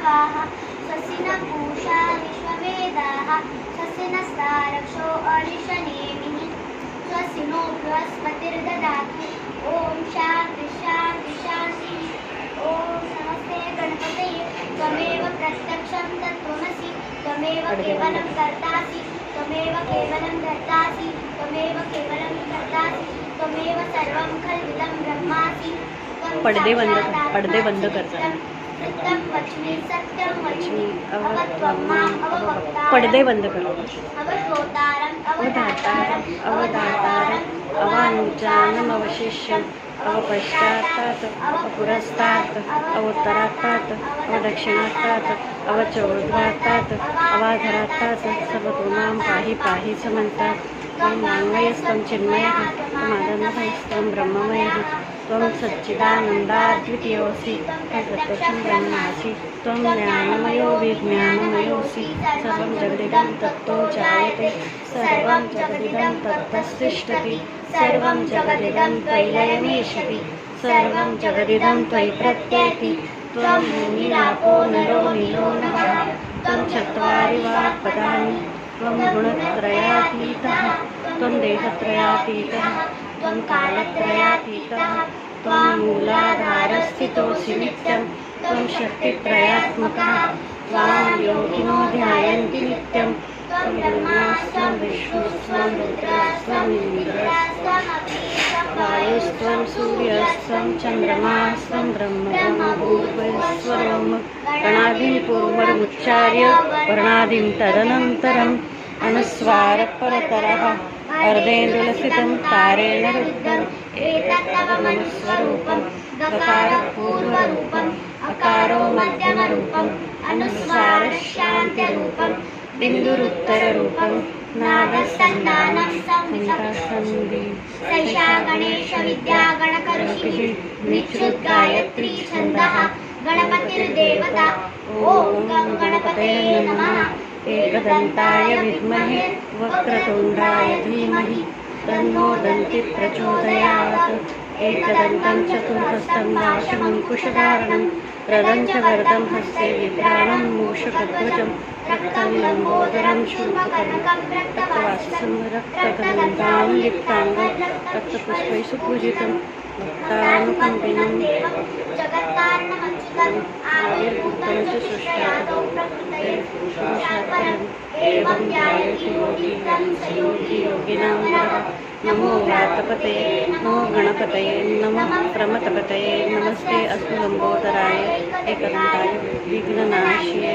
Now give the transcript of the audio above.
प्रणवाः स्वस्ति न पूषा विश्ववेदाः स्वस्ति नस्तारक्षो अरिशनेमिः स्वस्ति नो बृहस्पतिर्ददातु। ॐ शान्ति शान्ति शान्तिः। ॐ नमस्ते गणपतये। त्वमेव प्रत्यक्षं तत्त्वमसि। त्वमेव केवलं कर्तासि। त्वमेव केवलं धर्तासि त्वमेव केवलं कर्तासि। त्वमेव सर्वं खल्विदं ब्रह्मासि। पडदे बंद पडदे बंद अव पडदे बंद कर. अवधोतारम् अवधातारम् अवधातारम् अवानुजानमवशिष्यम् अवपश्चात्तात् अपुरस्तात् अवोत्तरात्तात् अवदक्षिणात्तात् अवचौर्ध्वात्तात् अवाधरात्तात् सर्वतोमां पाहि पाहि समन्तात्। त्वं वाङ्मयस्त्वं चिन्मयः त्वमादनभयस्त्वं ब्रह्ममयः। त्वं सच्चिदानन्दा द्वितीयोऽसि। प्रत्यक्षं ब्रह्मासि। त्वं ज्ञानमयो विज्ञानमयोऽसि। सर्वं जगदिदं तत्त्वो जायते। सर्वं जगदिदं तत्तस्तिष्ठति सर्वं जगदिदं त्वयिलयमेषति सर्वं जगदिदं त्वयि प्रत्येति। त्वं भूमिनापो नरो नीरो नः त्वं चत्वारि वा पदानि त्वं गुणत्रयातीतः। त्वं देहत्रयातीतः। त्वं कालत्रयातीतः त्वं मूलाधारस्थितोऽसि नित्यं त्वं शक्तित्रयात्मकः त्वां योगिनो ध्यायन्ति नित्यं। त्वं ब्रह्मास्त्वं विष्णुस्त्वं रुद्रास्त्वं इन्द्रस्त्वं वायुस्त्वं सूर्यस्त्वं चन्द्रमास्त्वं ब्रह्म भूर्भुवस्वरं गणादिं पूर्वमुच्चार्य वर्णादिं तदनन्तरम् अनुस्वारपरतरः। अर्धेन्दुलसितं तारेण रूपम् एतत्तवमनुस्वरूपं प्रकारपूर्वरूपम् अकारो मध्यमरूपम् अनुस्वारशान्तिरूपं बिन्दुरुत्तररूपं नागसन्दानसन्दिशागणेशविद्यागणकरुषिः ुद्गायत्री छन्दः गणपतिर्देवता ॐ गं नमः। एकदन्ताय विद्महे वक्रतुण्डाय धीमहि तन्नो दन्ति प्रचोदयात्। एकदन्तं चतुर्हस्तं नाशमङ्कुशधारणं रदं च वरदं हस्ते विभ्राणं मूषकध्वजं रक्तं लम्बोदरं शूलकर्णकं रक्तवासं रक्तगन्धां लिप्ताङ्गं रक्तपुष्पैः सुपूजितं भक्तानुकम्पिनं एवं ध्यायति योगी स योगी योगिनां नमो व्यातपतये नमो गणपतये नमः प्रमथपतये नमस्ते अस्तु लम्बोदराय एकदन्ताय विघ्ननाशिये